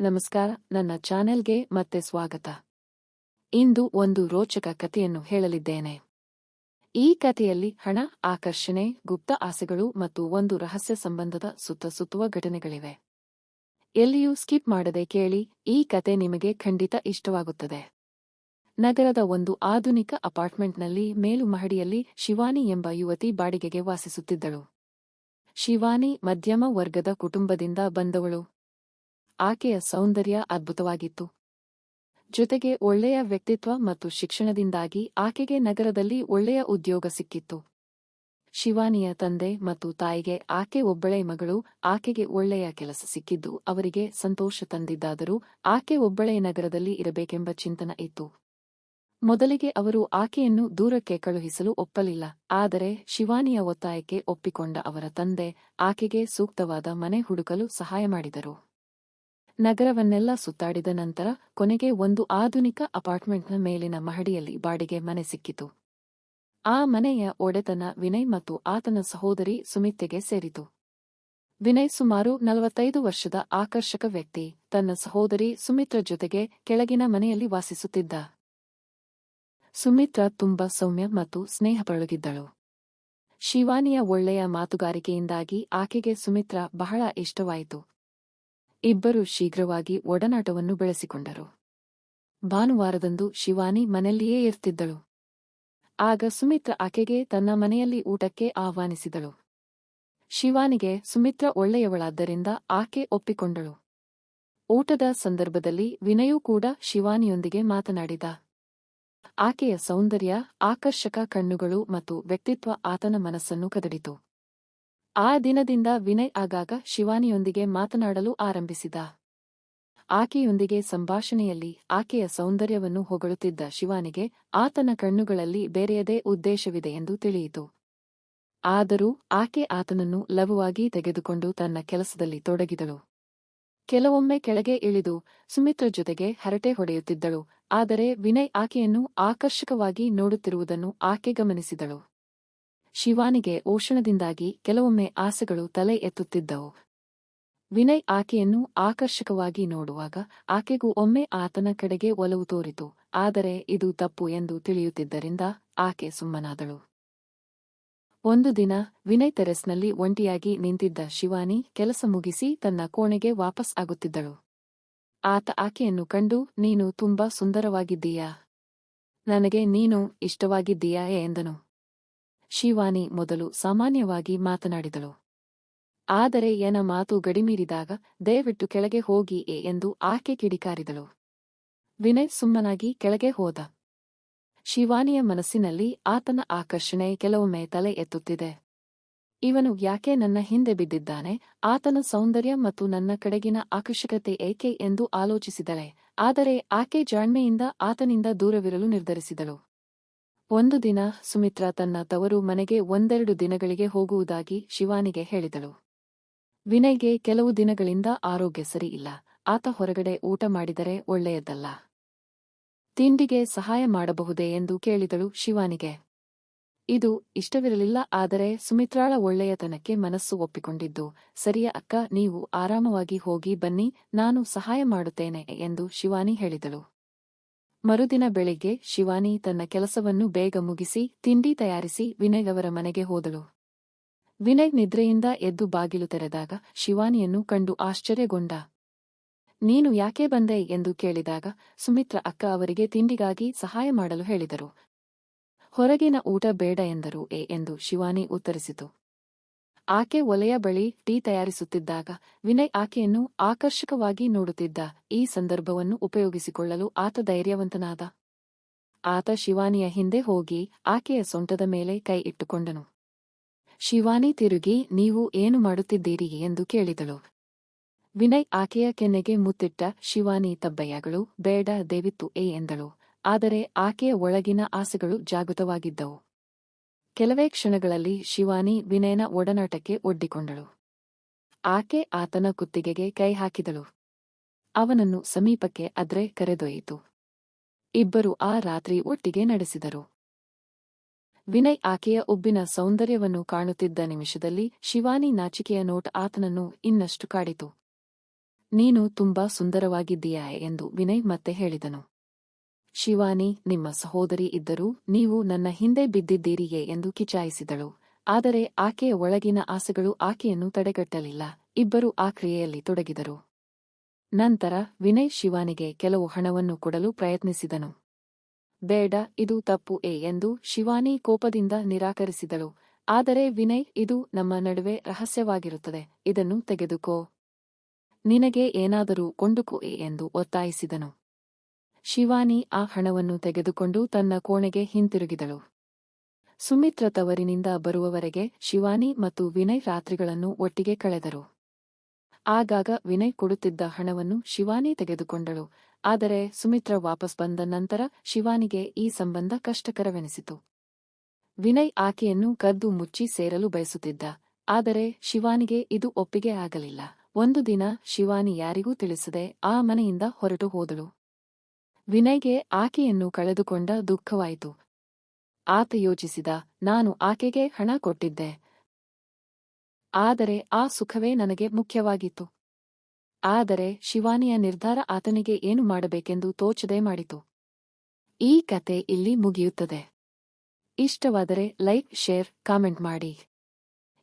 ನಮಸ್ಕಾರ, ನನ್ನ ಚಾನೆಲ್ಗೆ ಮತ್ತೆ ಸ್ವಾಗತ. ಇಂದು ಒಂದು ರೋಚಕ ಕಥೆಯನ್ನು ಹೇಳಲಿದ್ದೇನೆ. ಈ ಕಥೆಯಲ್ಲಿ ಹಣ, ಆಕರ್ಷಣೆ, ಗುಪ್ತ ಆಸೆಗಳು ಮತ್ತು ಒಂದು ರಹಸ್ಯ ಸಂಬಂಧದ ಸುತ್ತ ಸುತ್ತುವ ಘಟನೆಗಳಿವೆ. ಎಲ್ಲಿಯೂ ಸ್ಕಿಪ್ ಮಾಡದೆ ಕೇಳಿ, ಈ ಕತೆ ನಿಮಗೆ ಖಂಡಿತ ಇಷ್ಟವಾಗುತ್ತದೆ. ನಗರದ ಒಂದು ಆಧುನಿಕ ಅಪಾರ್ಟ್ಮೆಂಟ್ನಲ್ಲಿ ಮೇಲು ಮಹಡಿಯಲ್ಲಿ ಶಿವಾನಿ ಎಂಬ ಯುವತಿ ಬಾಡಿಗೆಗೆ ವಾಸಿಸುತ್ತಿದ್ದಳು. ಶಿವಾನಿ ಮಧ್ಯಮ ವರ್ಗದ ಕುಟುಂಬದಿಂದ ಬಂದವಳು. ಆಕೆಯ ಸೌಂದರ್ಯ ಅದ್ಭುತವಾಗಿತ್ತು. ಜೊತೆಗೆ ಒಳ್ಳೆಯ ವ್ಯಕ್ತಿತ್ವ ಮತ್ತು ಶಿಕ್ಷಣದಿಂದಾಗಿ ಆಕೆಗೆ ನಗರದಲ್ಲಿ ಒಳ್ಳೆಯ ಉದ್ಯೋಗ ಸಿಕ್ಕಿತ್ತು. ಶಿವಾನಿಯ ತಂದೆ ಮತ್ತು ತಾಯಿಗೆ ಆಕೆ ಒಬ್ಬಳೇ ಮಗಳು, ಆಕೆಗೆ ಒಳ್ಳೆಯ ಕೆಲಸ ಸಿಕ್ಕಿದ್ದು ಅವರಿಗೆ ಸಂತೋಷ ತಂದಿದ್ದಾದರೂ ಆಕೆ ಒಬ್ಬಳೇ ನಗರದಲ್ಲಿ ಇರಬೇಕೆಂಬ ಚಿಂತನ ಇತ್ತು. ಮೊದಲಿಗೆ ಅವರು ಆಕೆಯನ್ನು ದೂರಕ್ಕೆ ಕಳುಹಿಸಲು ಒಪ್ಪಲಿಲ್ಲ, ಆದರೆ ಶಿವಾನಿಯ ಒತ್ತಾಯಕ್ಕೆ ಒಪ್ಪಿಕೊಂಡ ಅವರ ತಂದೆ ಆಕೆಗೆ ಸೂಕ್ತವಾದ ಮನೆ ಹುಡುಕಲು ಸಹಾಯ ಮಾಡಿದರು. ನಗರವನ್ನೆಲ್ಲ ಸುತ್ತಾಡಿದ ನಂತರ ಕೊನೆಗೆ ಒಂದು ಆಧುನಿಕ ಅಪಾರ್ಟ್ಮೆಂಟ್ನ ಮೇಲಿನ ಮಹಡಿಯಲ್ಲಿ ಬಾಡಿಗೆ ಮನೆ ಸಿಕ್ಕಿತು. ಆ ಮನೆಯ ಒಡೆತನ ವಿನಯ್ ಮತ್ತು ಆತನ ಸಹೋದರಿ ಸುಮಿತ್ತೆಗೆ ಸೇರಿತು. ವಿನಯ್ ಸುಮಾರು ನಲವತ್ತೈದು ವರ್ಷದ ಆಕರ್ಷಕ ವ್ಯಕ್ತಿ. ತನ್ನ ಸಹೋದರಿ ಸುಮಿತ್ರ ಜೊತೆಗೆ ಕೆಳಗಿನ ಮನೆಯಲ್ಲಿ ವಾಸಿಸುತ್ತಿದ್ದ. ಸುಮಿತ್ರ ತುಂಬಾ ಸೌಮ್ಯ ಮತ್ತು ಸ್ನೇಹಪಳಗಿದ್ದಳು ಶಿವಾನಿಯ ಒಳ್ಳೆಯ ಮಾತುಗಾರಿಕೆಯಿಂದಾಗಿ ಆಕೆಗೆ ಸುಮಿತ್ರ ಬಹಳ ಇಷ್ಟವಾಯಿತು. ಇಬ್ಬರು ಶೀಘ್ರವಾಗಿ ಒಡನಾಟವನ್ನು ಬೆಳೆಸಿಕೊಂಡರು. ಭಾನುವಾರದಂದು ಶಿವಾನಿ ಮನೆಯಲ್ಲಿಯೇ ಇರ್ತಿದ್ದಳು. ಆಗ ಸುಮಿತ್ರ ಆಕೆಗೆ ತನ್ನ ಮನೆಯಲ್ಲಿ ಊಟಕ್ಕೆ ಆಹ್ವಾನಿಸಿದಳು. ಶಿವಾನಿಗೆ ಸುಮಿತ್ರ ಒಳ್ಳೆಯವಳಾದ್ದರಿಂದ ಆಕೆ ಒಪ್ಪಿಕೊಂಡಳು. ಊಟದ ಸಂದರ್ಭದಲ್ಲಿ ವಿನಯೂ ಕೂಡ ಶಿವಾನಿಯೊಂದಿಗೆ ಮಾತನಾಡಿದ. ಆಕೆಯ ಸೌಂದರ್ಯ, ಆಕರ್ಷಕ ಕಣ್ಣುಗಳು ಮತ್ತು ವ್ಯಕ್ತಿತ್ವ ಆತನ ಮನಸ್ಸನ್ನು ಕದಡಿತು. ಆ ದಿನದಿಂದ ವಿನಯ್ ಆಗಾಗ ಶಿವಾನಿಯೊಂದಿಗೆ ಮಾತನಾಡಲು ಆರಂಭಿಸಿದ. ಆಕೆಯೊಂದಿಗೆ ಸಂಭಾಷಣೆಯಲ್ಲಿ ಆಕೆಯ ಸೌಂದರ್ಯವನ್ನು ಹೊಗಳುತ್ತಿದ್ದ ಶಿವಾನಿಗೆ ಆತನ ಕಣ್ಣುಗಳಲ್ಲಿ ಬೇರೆಯದೇ ಉದ್ದೇಶವಿದೆ ಎಂದು ತಿಳಿಯಿತು. ಆದರೂ ಆಕೆ ಆತನನ್ನು ಲಘುವಾಗಿ ತೆಗೆದುಕೊಂಡು ತನ್ನ ಕೆಲಸದಲ್ಲಿ ತೊಡಗಿದಳು. ಕೆಲವೊಮ್ಮೆ ಕೆಳಗೆ ಇಳಿದು ಸುಮಿತ್ರ ಜೊತೆಗೆ ಹರಟೆ ಹೊಡೆಯುತ್ತಿದ್ದಳು, ಆದರೆ ವಿನಯ್ ಆಕೆಯನ್ನು ಆಕರ್ಷಕವಾಗಿ ನೋಡುತ್ತಿರುವುದನ್ನು ಆಕೆ ಗಮನಿಸಿದಳು. ಶಿವಾನಿಗೆ ಓಷಣದಿಂದಾಗಿ ಕೆಲವೊಮ್ಮೆ ಆಸೆಗಳು ತಲೆ ಎತ್ತುತ್ತಿದ್ದವು. ವಿನಯ್ ಆಕೆಯನ್ನು ಆಕರ್ಷಕವಾಗಿ ನೋಡುವಾಗ ಆಕೆಗೂ ಒಮ್ಮೆ ಆತನ ಕಡೆಗೆ ಒಲವು ತೋರಿತು. ಆದರೆ ಇದು ತಪ್ಪು ಎಂದು ತಿಳಿಯುತ್ತಿದ್ದರಿಂದ ಆಕೆ ಸುಮ್ಮನಾದಳು. ಒಂದು ದಿನ ವಿನಯ್ ತೆರೆಸ್ನಲ್ಲಿ ಒಂಟಿಯಾಗಿ ನಿಂತಿದ್ದ ಶಿವಾನಿ ಕೆಲಸ ಮುಗಿಸಿ ತನ್ನ ಕೋಣೆಗೆ ವಾಪಸ್ ಆಗುತ್ತಿದ್ದಳು. ಆತ ಆಕೆಯನ್ನು ಕಂಡು, ನೀನು ತುಂಬಾ ಸುಂದರವಾಗಿದ್ದೀಯಾ. ನನಗೆ ನೀನು ಇಷ್ಟವಾಗಿದ್ದೀಯಾ? ಎಂದನು. ಶಿವಾನಿ ಮೊದಲು ಸಾಮಾನ್ಯವಾಗಿ ಮಾತನಾಡಿದಳು. ಆದರೆ ಏನ ಮಾತು ಗಡಿಮೀರಿದಾಗ, ದಯವಿಟ್ಟು ಕೆಳಗೆ ಹೋಗಿ ಎ ಎಂದು ಆಕೆ ಕಿಡಿಕಾರಿದಳು. ವಿನಯ್ ಸುಮ್ಮನಾಗಿ ಕೆಳಗೆ ಹೋದ. ಶಿವಾನಿಯ ಮನಸ್ಸಿನಲ್ಲಿ ಆತನ ಆಕರ್ಷಣೆ ಕೆಲವೊಮ್ಮೆ ತಲೆ ಎತ್ತುತ್ತಿದೆ. ಇವನು ಯಾಕೆ ನನ್ನ ಹಿಂದೆ ಬಿದ್ದಿದ್ದಾನೆ, ಆತನ ಸೌಂದರ್ಯ ಮತ್ತು ನನ್ನ ಕಡೆಗಿನ ಆಕರ್ಷಕತೆ ಏಕೆ ಎಂದು ಆಲೋಚಿಸಿದಳೆ, ಆದರೆ ಆಕೆ ಜಾಣ್ಮೆಯಿಂದ ಆತನಿಂದ ದೂರವಿರಲು ನಿರ್ಧರಿಸಿದಳು. ಒಂದು ದಿನ ಸುಮಿತ್ರಾ ತನ್ನ ತವರು ಮನೆಗೆ ಒಂದೆರಡು ದಿನಗಳಿಗೆ ಹೋಗುವುದಾಗಿ ಶಿವಾನಿಗೆ ಹೇಳಿದಳು. ವಿನಯ್ಗೆ ಕೆಲವು ದಿನಗಳಿಂದ ಆರೋಗ್ಯ ಸರಿಯಿಲ್ಲ ಆತ ಹೊರಗಡೆ ಊಟ ಮಾಡಿದರೆ ಒಳ್ಳೆಯದಲ್ಲ. ತಿಂಡಿಗೆ ಸಹಾಯ ಮಾಡಬಹುದೇ ಎಂದು ಕೇಳಿದಳು ಶಿವಾನಿಗೆ. ಇದು ಇಷ್ಟವಿರಲಿಲ್ಲ ಆದರೆ ಸುಮಿತ್ರಾಳ ಒಳ್ಳೆಯತನಕ್ಕೆ ಮನಸ್ಸು ಒಪ್ಪಿಕೊಂಡಿದ್ದು, ಸರಿಯ ಅಕ್ಕ, ನೀವು ಆರಾಮವಾಗಿ ಹೋಗಿ ಬನ್ನಿ, ನಾನು ಸಹಾಯ ಮಾಡುತ್ತೇನೆ ಎಂದು ಶಿವಾನಿ ಹೇಳಿದಳು. ಮರುದಿನ ಬೆಳಿಗ್ಗೆ ಶಿವಾನಿ ತನ್ನ ಕೆಲಸವನ್ನು ಬೇಗ ಮುಗಿಸಿ ತಿಂಡಿ ತಯಾರಿಸಿ ವಿನಯ್ ಅವರ ಮನೆಗೆ ಹೋದಳು. ವಿನಯ್ ನಿದ್ರೆಯಿಂದ ಎದ್ದು ಬಾಗಿಲು ತೆರೆದಾಗ ಶಿವಾನಿಯನ್ನು ಕಂಡು ಆಶ್ಚರ್ಯಗೊಂಡ. ನೀನು ಯಾಕೆ ಬಂದೆ? ಎಂದು ಕೇಳಿದಾಗ ಸುಮಿತ್ರ ಅಕ್ಕ ಅವರಿಗೆ ತಿಂಡಿಗಾಗಿ ಸಹಾಯ ಮಾಡಲು ಹೇಳಿದರು. ಹೊರಗಿನ ಊಟ ಬೇಡ ಎಂದರು ಎ ಎಂದು ಶಿವಾನಿ ಉತ್ತರಿಸಿತು. ಆಕೆ ಒಲೆಯ ಬಳಿ ಟೀ ತಯಾರಿಸುತ್ತಿದ್ದಾಗ, ವಿನಯ್ ಆಕೆಯನ್ನು ಆಕರ್ಷಕವಾಗಿ ನೋಡುತ್ತಿದ್ದ ಈ ಸಂದರ್ಭವನ್ನು ಉಪಯೋಗಿಸಿಕೊಳ್ಳಲು ಆತ ಧೈರ್ಯವಂತನಾದ. ಆತ ಶಿವಾನಿಯ ಹಿಂದೆ ಹೋಗಿ ಆಕೆಯ ಸೊಂಟದ ಮೇಲೆ ಕೈ ಇಟ್ಟುಕೊಂಡನು. ಶಿವಾನಿ ತಿರುಗಿ, ನೀವು ಏನು ಮಾಡುತ್ತಿದ್ದೀರಿ? ಎಂದು ಕೇಳಿದಳು. ವಿನಯ್ ಆಕೆಯ ಕೆನ್ನೆಗೆ ಮುತ್ತಿಟ್ಟ ಶಿವಾನಿ ತಬ್ಬಯ್ಯಗಳು, ಬೇಡ ದೇವಿತ್ತು ಎ ಎಂದಳು. ಆದರೆ ಆಕೆಯ ಒಳಗಿನ ಆಸೆಗಳು ಜಾಗೃತವಾಗಿದ್ದವು. ಕೆಲವೇ ಕ್ಷಣಗಳಲ್ಲಿ ಶಿವಾನಿ ವಿನಯನ ಒಡನಾಟಕ್ಕೆ ಒಡ್ಡಿಕೊಂಡಳು. ಆಕೆ ಆತನ ಕುತ್ತಿಗೆಗೆ ಕೈ ಹಾಕಿದಳು. ಅವನನ್ನು ಸಮೀಪಕ್ಕೆ ಅದ್ರೆ ಕರೆದೊಯ್ಯಿತು. ಇಬ್ಬರು ಆ ರಾತ್ರಿ ಒಟ್ಟಿಗೆ ನಡೆಸಿದರು. ವಿನಯ್ ಆಕೆಯ ಉಬ್ಬಿನ ಸೌಂದರ್ಯವನ್ನು ಕಾಣುತ್ತಿದ್ದ ನಿಮಿಷದಲ್ಲಿ ಶಿವಾನಿ ನಾಚಿಕೆಯ ನೋಟ್ ಆತನನ್ನು ಇನ್ನಷ್ಟು ಕಾಡಿತು. ನೀನು ತುಂಬಾ ಸುಂದರವಾಗಿದ್ದೀಯಾ? ಎಂದು ವಿನಯ್ ಮತ್ತೆ ಹೇಳಿದನು. ಶಿವಾನಿ, ನಿಮ್ಮ ಸಹೋದರಿ ಇದ್ದರೂ ನೀವು ನನ್ನ ಹಿಂದೆ ಬಿದ್ದಿದ್ದೀರಿಯೇ ಎಂದು ಕಿಚಾಯಿಸಿದಳು. ಆದರೆ ಆಕೆಯ ಒಳಗಿನ ಆಸೆಗಳು ಆಕೆಯನ್ನು ತಡೆಗಟ್ಟಲಿಲ್ಲ. ಇಬ್ಬರು ಆ ಕ್ರಿಯೆಯಲ್ಲಿ ತೊಡಗಿದರು. ನಂತರ ವಿನಯ್ ಶಿವಾನಿಗೆ ಕೆಲವು ಹಣವನ್ನು ಕೊಡಲು ಪ್ರಯತ್ನಿಸಿದನು. ಬೇಡ, ಇದು ತಪ್ಪು ಎ ಎಂದು ಶಿವಾನಿ ಕೋಪದಿಂದ ನಿರಾಕರಿಸಿದಳು. ಆದರೆ ವಿನಯ್, ಇದು ನಮ್ಮ ನಡುವೆ ರಹಸ್ಯವಾಗಿರುತ್ತದೆ. ಇದನ್ನು ತೆಗೆದುಕೋ. ನಿನಗೆ ಏನಾದರೂ ಕೊಂಡುಕೋ ಎ ಎಂದು ಒತ್ತಾಯಿಸಿದನು. ಶಿವಾನಿ ಆ ಹಣವನ್ನು ತೆಗೆದುಕೊಂಡು ತನ್ನ ಕೋಣೆಗೆ ಹಿಂತಿರುಗಿದಳು. ಸುಮಿತ್ರ ತವರಿನಿಂದ ಬರುವವರೆಗೆ ಶಿವಾನಿ ಮತ್ತು ವಿನಯ್ ರಾತ್ರಿಗಳನ್ನು ಒಟ್ಟಿಗೆ ಕಳೆದರು. ಆಗಾಗ ವಿನಯ್ ಕೊಡುತ್ತಿದ್ದ ಹಣವನ್ನು ಶಿವಾನಿ ತೆಗೆದುಕೊಂಡಳು. ಆದರೆ ಸುಮಿತ್ರ ವಾಪಸ್ ಬಂದ ನಂತರ ಶಿವಾನಿಗೆ ಈ ಸಂಬಂಧ ಕಷ್ಟಕರವೆನಿಸಿತು. ವಿನಯ್ ಆಕೆಯನ್ನು ಕದ್ದು ಮುಚ್ಚಿ ಸೇರಲು ಬಯಸುತ್ತಿದ್ದ. ಆದರೆ ಶಿವಾನಿಗೆ ಇದು ಒಪ್ಪಿಗೆ ಆಗಲಿಲ್ಲ. ಒಂದು ದಿನ ಶಿವಾನಿ ಯಾರಿಗೂ ತಿಳಿಸದೆ ಆ ಮನೆಯಿಂದ ಹೊರಟು ಹೋದಳು. ವಿನಯ್ಗೆ ಆಕೆಯನ್ನು ಕಳೆದುಕೊಂಡ ದುಃಖವಾಯಿತು. ಆತ ಯೋಚಿಸಿದ, ನಾನು ಆಕೆಗೆ ಹಣ ಕೊಟ್ಟಿದ್ದೆ. ಆದರೆ ಆ ಸುಖವೇ ನನಗೆ ಮುಖ್ಯವಾಗಿತ್ತು. ಆದರೆ ಶಿವಾನಿಯ ನಿರ್ಧಾರ ಆತನಿಗೆ ಏನು ಮಾಡಬೇಕೆಂದು ತೋಚದೆ ಮಾಡಿತು. ಈ ಕತೆ ಇಲ್ಲಿ ಮುಗಿಯುತ್ತದೆ. ಇಷ್ಟವಾದರೆ ಲೈಕ್, ಶೇರ್, ಕಾಮೆಂಟ್ ಮಾಡಿ.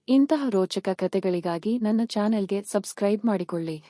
ಇಂತಹ ರೋಚಕ ಕತೆಗಳಿಗಾಗಿ ನನ್ನ ಚಾನೆಲ್ಗೆ ಸಬ್ಸ್ಕ್ರೈಬ್ ಮಾಡಿಕೊಳ್ಳಿ.